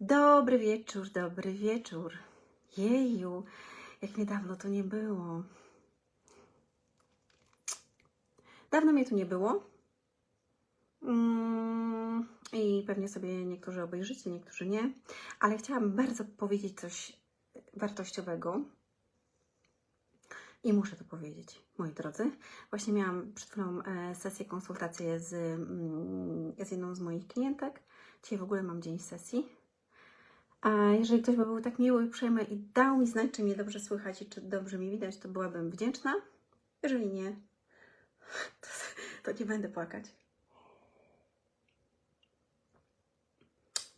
Dobry wieczór, dobry wieczór. Jeju, jak mnie dawno to nie było. Dawno mnie tu nie było. Mm, I pewnie sobie niektórzy obejrzycie, niektórzy nie. Ale chciałam bardzo powiedzieć coś wartościowego. I muszę to powiedzieć, moi drodzy. Właśnie miałam przed chwilą e, sesję, konsultację z, mm, z jedną z moich klientek. Dzisiaj w ogóle mam dzień sesji. A jeżeli ktoś by był tak miły i uprzejmy i dał mi znać, czy mnie dobrze słychać i czy dobrze mi widać, to byłabym wdzięczna. Jeżeli nie, to, to nie będę płakać.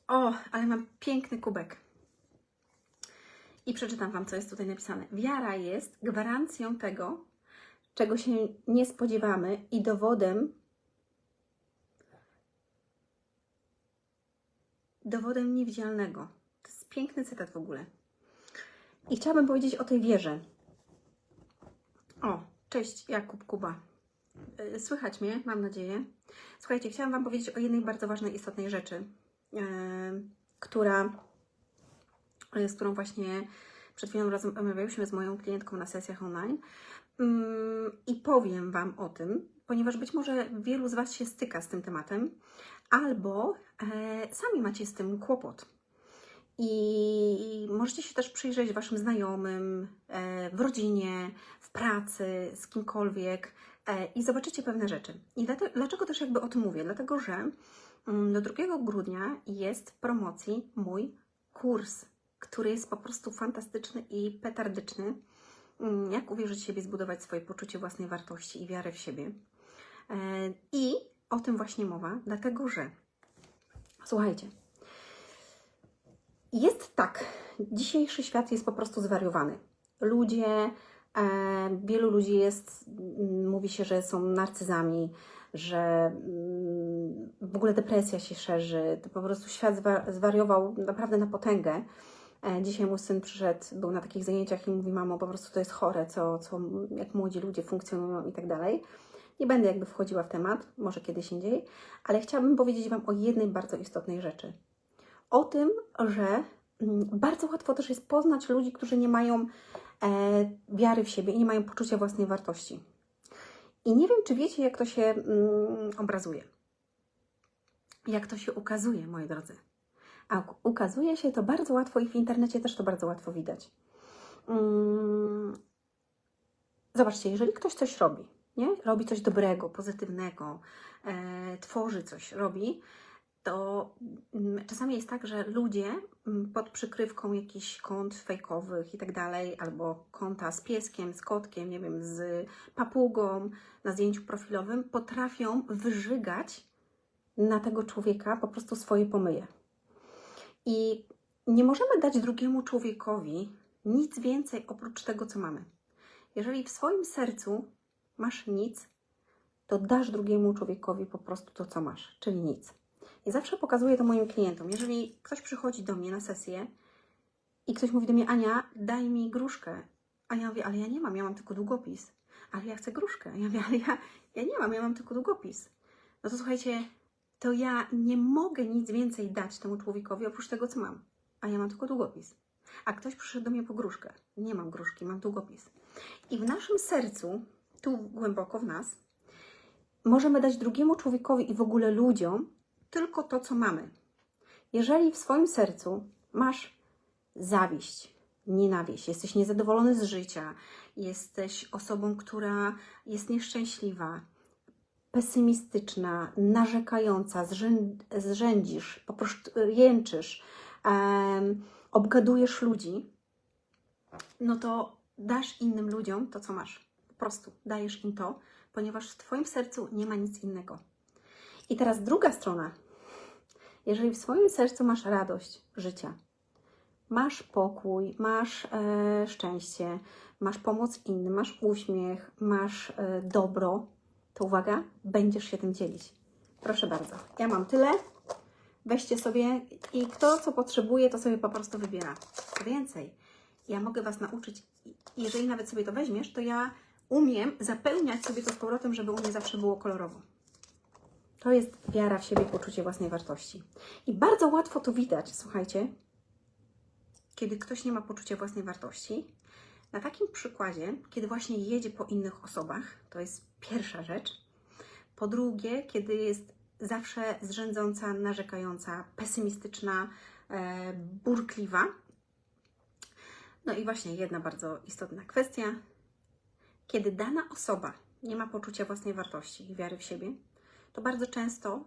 O, ale mam piękny kubek. I przeczytam Wam, co jest tutaj napisane. Wiara jest gwarancją tego, czego się nie spodziewamy i dowodem, dowodem niewidzialnego. Piękny cytat w ogóle. I chciałabym powiedzieć o tej wierze. O, cześć Jakub Kuba. Y, Słychać mnie, mam nadzieję. Słuchajcie, chciałam Wam powiedzieć o jednej bardzo ważnej, istotnej rzeczy, yy, która, yy, z którą właśnie przed chwilą razem omawiałyśmy z moją klientką na sesjach online. Ym, I powiem Wam o tym, ponieważ być może wielu z Was się styka z tym tematem, albo e, sami macie z tym kłopot. I możecie się też przyjrzeć Waszym znajomym, e, w rodzinie, w pracy, z kimkolwiek e, i zobaczycie pewne rzeczy. I dlaczego też jakby o tym mówię? Dlatego, że mm, do 2 grudnia jest w promocji mój kurs, który jest po prostu fantastyczny i petardyczny. Mm, Jak uwierzyć siebie, zbudować swoje poczucie własnej wartości i wiarę w siebie. E, I o tym właśnie mowa, dlatego że słuchajcie, jest tak, dzisiejszy świat jest po prostu zwariowany. Ludzie, e, wielu ludzi jest, mm, mówi się, że są narcyzami, że mm, w ogóle depresja się szerzy, to po prostu świat zwa, zwariował naprawdę na potęgę. E, Dzisiaj mój syn przyszedł, był na takich zajęciach i mówi, mamo, po prostu to jest chore, co, co, jak młodzi ludzie funkcjonują i tak dalej. Nie będę jakby wchodziła w temat, może kiedyś indziej, ale chciałabym powiedzieć Wam o jednej bardzo istotnej rzeczy. O tym, że mm, bardzo łatwo też jest poznać ludzi, którzy nie mają e, wiary w siebie i nie mają poczucia własnej wartości. I nie wiem, czy wiecie, jak to się mm, obrazuje. Jak to się ukazuje, moi drodzy. A ukazuje się to bardzo łatwo i w internecie też to bardzo łatwo widać. Mm, Zobaczcie, jeżeli ktoś coś robi, nie? robi coś dobrego, pozytywnego, e, tworzy coś, robi, to mm, czasami jest tak, że ludzie mm, pod przykrywką jakichś kont fejkowych i tak dalej, albo konta z pieskiem, z kotkiem, nie wiem, z papugą na zdjęciu profilowym, potrafią wyżygać na tego człowieka po prostu swoje pomyje. I nie możemy dać drugiemu człowiekowi nic więcej oprócz tego, co mamy. Jeżeli w swoim sercu masz nic, to dasz drugiemu człowiekowi po prostu to, co masz, czyli nic. I zawsze pokazuję to moim klientom. Jeżeli ktoś przychodzi do mnie na sesję i ktoś mówi do mnie, Ania, daj mi gruszkę. A ja mówię, ale ja nie mam, ja mam tylko długopis. Ale ja chcę gruszkę. Ja mówię, ale ja, ja nie mam, ja mam tylko długopis. No to słuchajcie, to ja nie mogę nic więcej dać temu człowiekowi oprócz tego, co mam. A ja mam tylko długopis. A ktoś przyszedł do mnie po gruszkę. Nie mam gruszki, mam długopis. I w naszym sercu, tu głęboko w nas, możemy dać drugiemu człowiekowi i w ogóle ludziom tylko to, co mamy. Jeżeli w swoim sercu masz zawiść, nienawiść, jesteś niezadowolony z życia, jesteś osobą, która jest nieszczęśliwa, pesymistyczna, narzekająca, zrzę- zrzędzisz, po prostu jęczysz, em, obgadujesz ludzi, no to dasz innym ludziom to, co masz. Po prostu dajesz im to, ponieważ w Twoim sercu nie ma nic innego. I teraz druga strona. Jeżeli w swoim sercu masz radość życia, masz pokój, masz e, szczęście, masz pomoc innym, masz uśmiech, masz e, dobro, to uwaga, będziesz się tym dzielić. Proszę bardzo. Ja mam tyle. Weźcie sobie i kto co potrzebuje, to sobie po prostu wybiera. Więcej, ja mogę Was nauczyć, jeżeli nawet sobie to weźmiesz, to ja umiem zapełniać sobie to z powrotem, żeby u mnie zawsze było kolorowo. To jest wiara w siebie, poczucie własnej wartości. I bardzo łatwo to widać, słuchajcie, kiedy ktoś nie ma poczucia własnej wartości. Na takim przykładzie, kiedy właśnie jedzie po innych osobach, to jest pierwsza rzecz. Po drugie, kiedy jest zawsze zrzędząca, narzekająca, pesymistyczna, e, burkliwa. No i właśnie jedna bardzo istotna kwestia. Kiedy dana osoba nie ma poczucia własnej wartości i wiary w siebie, to bardzo często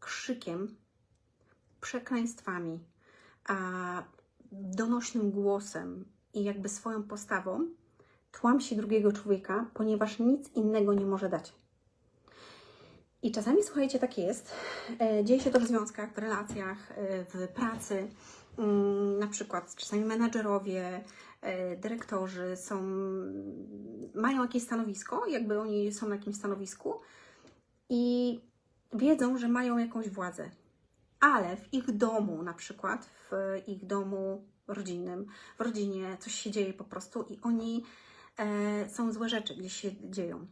krzykiem, przekleństwami, a donośnym głosem i jakby swoją postawą tłamsi drugiego człowieka, ponieważ nic innego nie może dać. I czasami, słuchajcie, tak jest. E, Dzieje się to w związkach, w relacjach, e, w pracy. Mm, Na przykład czasami menadżerowie, e, dyrektorzy są, mają jakieś stanowisko, jakby oni są na jakimś stanowisku i wiedzą, że mają jakąś władzę. Ale w ich domu, na przykład w ich domu rodzinnym, w rodzinie coś się dzieje po prostu i oni e, są złe rzeczy gdzieś się dzieją.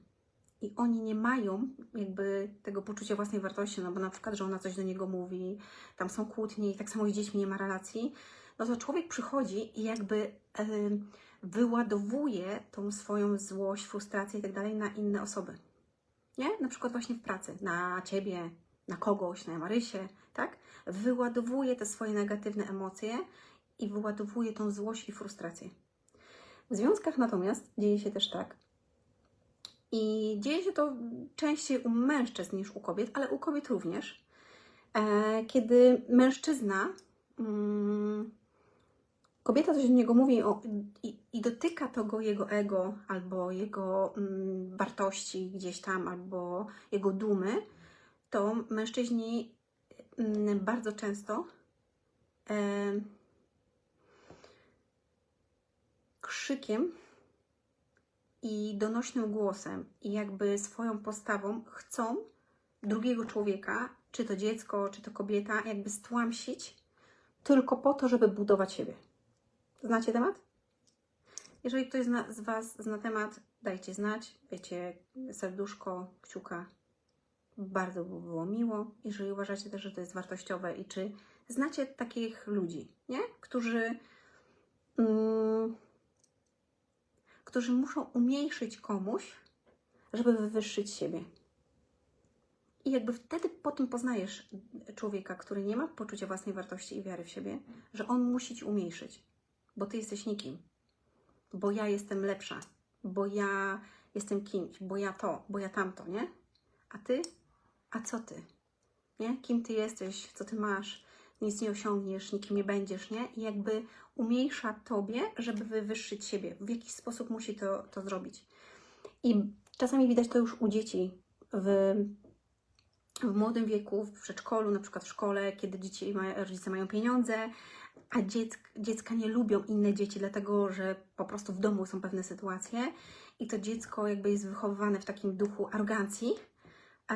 I oni nie mają jakby tego poczucia własnej wartości, no bo na przykład żona coś do niego mówi, tam są kłótnie i tak samo z dziećmi nie ma relacji, no to człowiek przychodzi i jakby e, wyładowuje tą swoją złość, frustrację i tak dalej na inne osoby. Nie? Na przykład właśnie w pracy, na ciebie, na kogoś, na Marysię, tak? Wyładowuje te swoje negatywne emocje i wyładowuje tą złość i frustrację. W związkach natomiast dzieje się też tak. I dzieje się to częściej u mężczyzn niż u kobiet, ale u kobiet również. E, kiedy mężczyzna, mm, kobieta coś do niego mówi o, i, i dotyka tego jego ego albo jego mm, wartości gdzieś tam, albo jego dumy, to mężczyźni mm, bardzo często e, krzykiem i donośnym głosem i jakby swoją postawą chcą drugiego człowieka, czy to dziecko, czy to kobieta, jakby stłamsić tylko po to, żeby budować siebie. Znacie temat? Jeżeli ktoś zna, z Was zna temat, dajcie znać, dajcie serduszko, kciuka. Bardzo by było miło. Jeżeli uważacie też, że to jest wartościowe i czy znacie takich ludzi, nie? Którzy... Mm, którzy muszą umniejszyć komuś, żeby wywyższyć siebie. I jakby wtedy po tym poznajesz człowieka, który nie ma poczucia własnej wartości i wiary w siebie, że on musi ci umniejszyć, bo ty jesteś nikim, bo ja jestem lepsza, bo ja jestem kimś, bo ja to, bo ja tamto, nie? A ty? A co ty? Nie? Kim ty jesteś, co ty masz? Nic nie osiągniesz, nikim nie będziesz, nie? I jakby umniejsza tobie, żeby wywyższyć siebie. W jakiś sposób musi to, to zrobić. I czasami widać to już u dzieci w, w młodym wieku, w przedszkolu, na przykład w szkole, kiedy dzieci ma, rodzice mają pieniądze, a dziecka, dziecka nie lubią inne dzieci, dlatego że po prostu w domu są pewne sytuacje i to dziecko jakby jest wychowywane w takim duchu arogancji,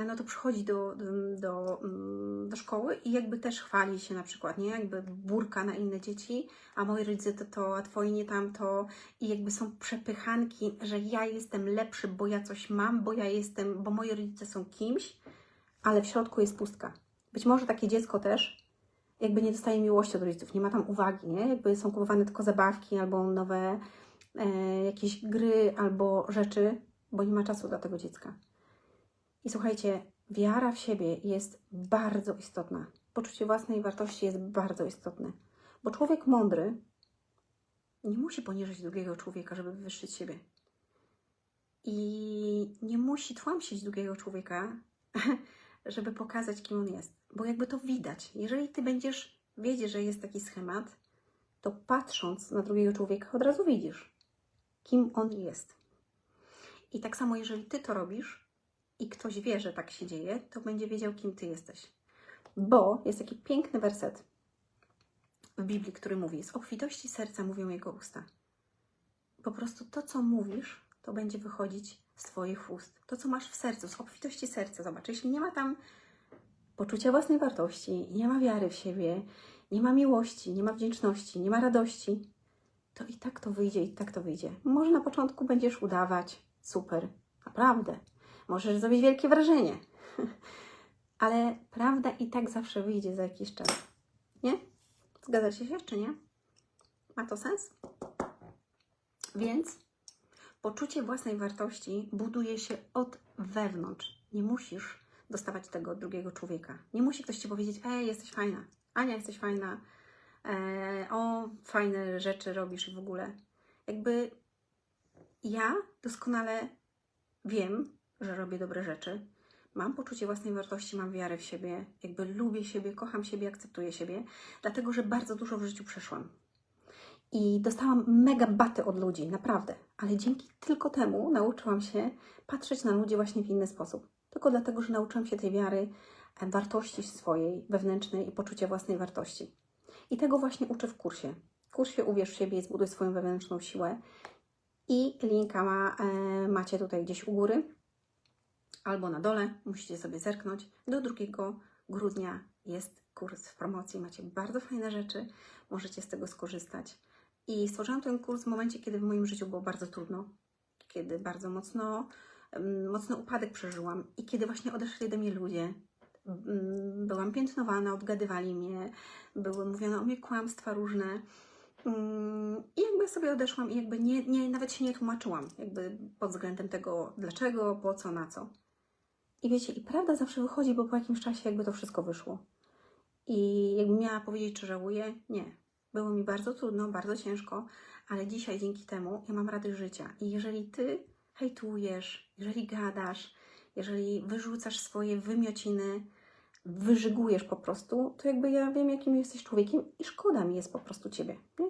no to przychodzi do, do, do, mm, do szkoły i jakby też chwali się na przykład, nie? Jakby burka na inne dzieci, a moi rodzice to to, a twoi nie tamto i jakby są przepychanki, że ja jestem lepszy, bo ja coś mam, bo ja jestem, bo moi rodzice są kimś, ale w środku jest pustka. Być może takie dziecko też jakby nie dostaje miłości od rodziców, nie ma tam uwagi, nie? Jakby są kupowane tylko zabawki albo nowe e, jakieś gry albo rzeczy, bo nie ma czasu dla tego dziecka. I słuchajcie, wiara w siebie jest bardzo istotna. Poczucie własnej wartości jest bardzo istotne. Bo człowiek mądry nie musi poniżyć drugiego człowieka, żeby wywyższyć siebie. I nie musi tłamsić drugiego człowieka, żeby pokazać, kim on jest. Bo jakby to widać. Jeżeli ty będziesz wiedzieć, że jest taki schemat, to patrząc na drugiego człowieka, od razu widzisz, kim on jest. I tak samo, jeżeli ty to robisz, i ktoś wie, że tak się dzieje, to będzie wiedział, kim ty jesteś. Bo jest taki piękny werset w Biblii, który mówi: Z obfitości serca mówią jego usta. Po prostu to, co mówisz, to będzie wychodzić z Twoich ust. To, co masz w sercu, z obfitości serca. Zobacz, jeśli nie ma tam poczucia własnej wartości, nie ma wiary w siebie, nie ma miłości, nie ma wdzięczności, nie ma radości, to i tak to wyjdzie, i tak to wyjdzie. Może na początku będziesz udawać, super, naprawdę możesz zrobić wielkie wrażenie. ale prawda i tak zawsze wyjdzie za jakiś czas. Nie? Zgadzacie się, czy nie? Ma to sens? Więc poczucie własnej wartości buduje się od wewnątrz. Nie musisz dostawać tego od drugiego człowieka. Nie musi ktoś ci powiedzieć: Ej, jesteś fajna, Ania, jesteś fajna, e, o, fajne rzeczy robisz w ogóle. Jakby ja doskonale wiem, że robię dobre rzeczy. Mam poczucie własnej wartości, mam wiarę w siebie, jakby lubię siebie, kocham siebie, akceptuję siebie, dlatego że bardzo dużo w życiu przeszłam. I dostałam mega baty od ludzi, naprawdę. Ale dzięki tylko temu nauczyłam się patrzeć na ludzi właśnie w inny sposób. Tylko dlatego, że nauczyłam się tej wiary, wartości swojej wewnętrznej i poczucia własnej wartości. I tego właśnie uczę w kursie. W kursie Uwierz w siebie i zbuduj swoją wewnętrzną siłę. I linka ma, e, macie tutaj gdzieś u góry albo na dole. Musicie sobie zerknąć. Do 2 grudnia jest kurs w promocji. Macie bardzo fajne rzeczy. Możecie z tego skorzystać. I stworzyłam ten kurs w momencie, kiedy w moim życiu było bardzo trudno, kiedy bardzo mocno, mocno upadek przeżyłam i kiedy właśnie odeszli do mnie ludzie. Mm, Byłam piętnowana, obgadywali mnie, były mówione o mnie kłamstwa różne. Mm, I jakby sobie odeszłam i jakby nie, nie, nawet się nie tłumaczyłam, jakby pod względem tego dlaczego, po co, na co. I wiecie, i prawda zawsze wychodzi, bo po jakimś czasie jakby to wszystko wyszło. I jakbym miała powiedzieć, czy żałuję, nie. Było mi bardzo trudno, bardzo ciężko, ale dzisiaj dzięki temu ja mam radość życia. I jeżeli ty hejtujesz, jeżeli gadasz, jeżeli wyrzucasz swoje wymiociny, wyżygujesz po prostu, to jakby ja wiem, jakim jesteś człowiekiem i szkoda mi jest po prostu ciebie. Nie?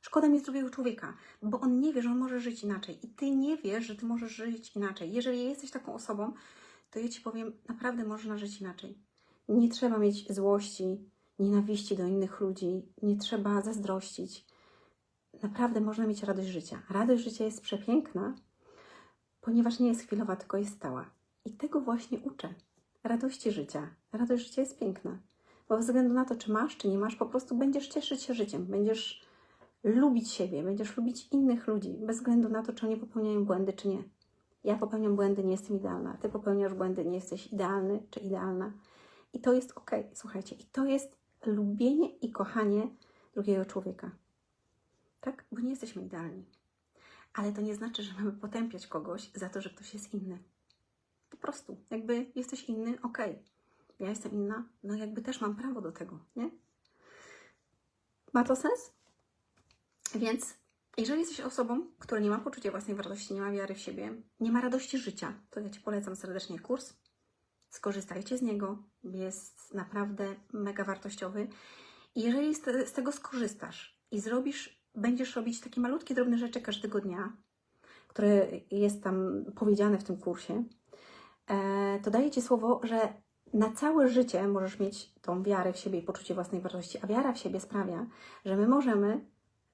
Szkoda mi jest drugiego człowieka, bo on nie wie, że on może żyć inaczej. I ty nie wiesz, że ty możesz żyć inaczej. Jeżeli jesteś taką osobą, to ja ci powiem, naprawdę można żyć inaczej. Nie trzeba mieć złości, nienawiści do innych ludzi, nie trzeba zazdrościć. Naprawdę można mieć radość życia. Radość życia jest przepiękna, ponieważ nie jest chwilowa, tylko jest stała. I tego właśnie uczę. Radości życia. Radość życia jest piękna. Bo bez względu na to, czy masz, czy nie masz, po prostu będziesz cieszyć się życiem. Będziesz lubić siebie, będziesz lubić innych ludzi, bez względu na to, czy oni popełniają błędy, czy nie. Ja popełniam błędy, nie jestem idealna. Ty popełniasz błędy, nie jesteś idealny czy idealna. I to jest ok, słuchajcie, i to jest lubienie i kochanie drugiego człowieka. Tak? Bo nie jesteśmy idealni. Ale to nie znaczy, że mamy potępiać kogoś za to, że ktoś jest inny. Po prostu, jakby jesteś inny, ok. Ja jestem inna, no jakby też mam prawo do tego, nie? Ma to sens? Więc jeżeli jesteś osobą, która nie ma poczucia własnej wartości, nie ma wiary w siebie, nie ma radości życia, to ja Ci polecam serdecznie kurs. Skorzystajcie z niego, jest naprawdę mega wartościowy. I jeżeli z, te, z tego skorzystasz i zrobisz, będziesz robić takie malutkie, drobne rzeczy każdego dnia, które jest tam powiedziane w tym kursie, e, to daję Ci słowo, że na całe życie możesz mieć tą wiarę w siebie i poczucie własnej wartości, a wiara w siebie sprawia, że my możemy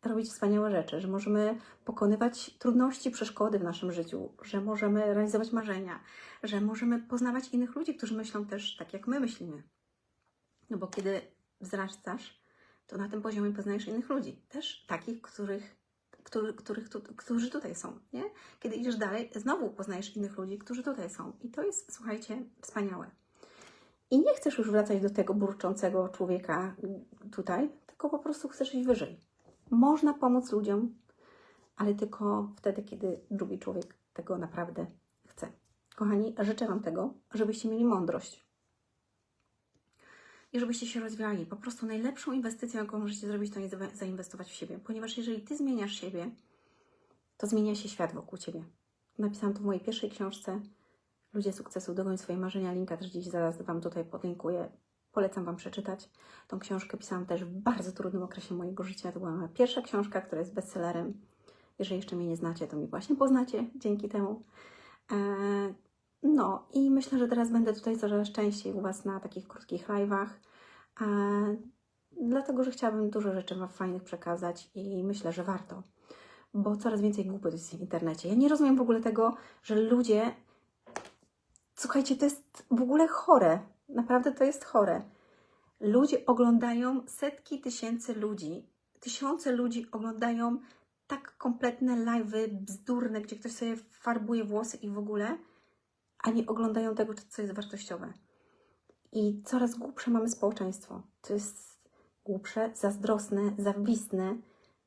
robić wspaniałe rzeczy, że możemy pokonywać trudności, przeszkody w naszym życiu, że możemy realizować marzenia, że możemy poznawać innych ludzi, którzy myślą też tak, jak my myślimy. No bo kiedy wzrastasz, to na tym poziomie poznajesz innych ludzi, też takich, których, którzy, których tu, którzy tutaj są. Nie? Kiedy idziesz dalej, znowu poznajesz innych ludzi, którzy tutaj są. I to jest, słuchajcie, wspaniałe. I nie chcesz już wracać do tego burczącego człowieka tutaj, tylko po prostu chcesz iść wyżej. Można pomóc ludziom, ale tylko wtedy, kiedy drugi człowiek tego naprawdę chce. Kochani, życzę Wam tego, żebyście mieli mądrość i żebyście się rozwijali. Po prostu najlepszą inwestycją, jaką możecie zrobić, to jest zainwestować w siebie, ponieważ jeżeli Ty zmieniasz siebie, to zmienia się świat wokół Ciebie. Napisałam to w mojej pierwszej książce Ludzie sukcesu, dogoń swoje marzenia. Linka też gdzieś zaraz Wam tutaj podlinkuję. Polecam Wam przeczytać. Tą książkę pisałam też w bardzo trudnym okresie mojego życia. To była moja pierwsza książka, która jest bestsellerem. Jeżeli jeszcze mnie nie znacie, to mnie właśnie poznacie dzięki temu. Eee, no i myślę, że teraz będę tutaj coraz częściej u Was na takich krótkich live'ach. Eee, dlatego, że chciałabym dużo rzeczy Wam fajnych przekazać i myślę, że warto. Bo coraz więcej głupot jest w internecie. Ja nie rozumiem w ogóle tego, że ludzie Słuchajcie, to jest w ogóle chore. Naprawdę to jest chore. Ludzie oglądają, setki tysięcy ludzi, tysiące ludzi oglądają tak kompletne live'y bzdurne, gdzie ktoś sobie farbuje włosy i w ogóle, a nie oglądają tego, co jest wartościowe. I coraz głupsze mamy społeczeństwo. To jest głupsze, zazdrosne, zawistne,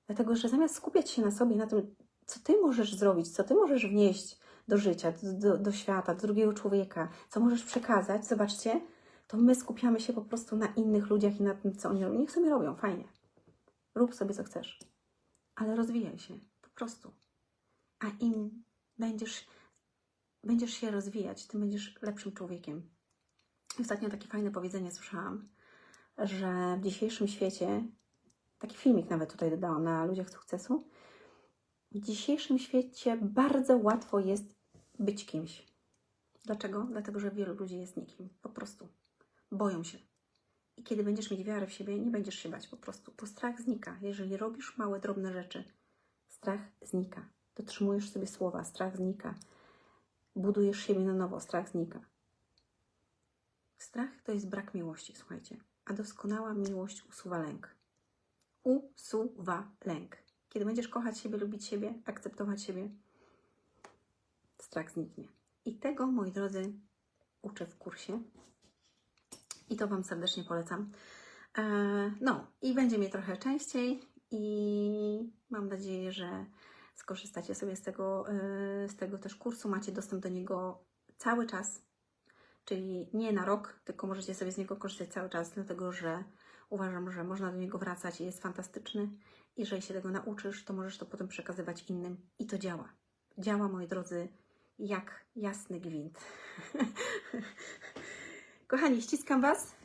dlatego że zamiast skupiać się na sobie, na tym, co ty możesz zrobić, co ty możesz wnieść do życia, do, do, świata, do drugiego człowieka, co możesz przekazać, zobaczcie, to my skupiamy się po prostu na innych ludziach i na tym, co oni robią. Niech sobie robią, fajnie. Rób sobie, co chcesz, ale rozwijaj się, po prostu. A im będziesz, będziesz się rozwijać, tym będziesz lepszym człowiekiem. Ostatnio takie fajne powiedzenie słyszałam, że w dzisiejszym świecie, taki filmik nawet tutaj dodałam na ludziach sukcesu, w dzisiejszym świecie bardzo łatwo jest być kimś. Dlaczego? Dlatego, że wielu ludzi jest nikim. Po prostu. Boją się. I kiedy będziesz mieć wiarę w siebie, nie będziesz się bać po prostu, bo strach znika. Jeżeli robisz małe, drobne rzeczy, strach znika. Dotrzymujesz sobie słowa, strach znika. Budujesz siebie na nowo, strach znika. Strach to jest brak miłości, słuchajcie. A doskonała miłość usuwa lęk. Usuwa lęk. Kiedy będziesz kochać siebie, lubić siebie, akceptować siebie, strach zniknie. I tego, moi drodzy, uczę w kursie. I to Wam serdecznie polecam. E, No, i będzie mnie trochę częściej i mam nadzieję, że skorzystacie sobie z tego, e, z tego też kursu. Macie dostęp do niego cały czas, czyli nie na rok, tylko możecie sobie z niego korzystać cały czas, dlatego że uważam, że można do niego wracać i jest fantastyczny. Jeżeli się tego nauczysz, to możesz to potem przekazywać innym i to działa. Działa, moi drodzy, jak jasny gwint. Kochani, ściskam Was.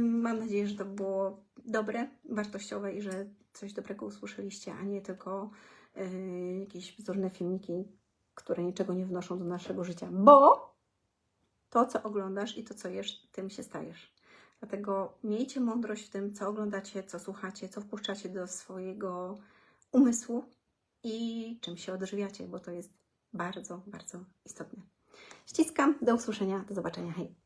Mam nadzieję, że to było dobre, wartościowe i że coś dobrego usłyszeliście, a nie tylko y, jakieś bzdurne filmiki, które niczego nie wnoszą do naszego życia. Bo to, co oglądasz i to, co jesz, tym się stajesz. Dlatego miejcie mądrość w tym, co oglądacie, co słuchacie, co wpuszczacie do swojego umysłu i czym się odżywiacie, bo to jest bardzo, bardzo istotne. Ściskam, do usłyszenia, do zobaczenia, hej!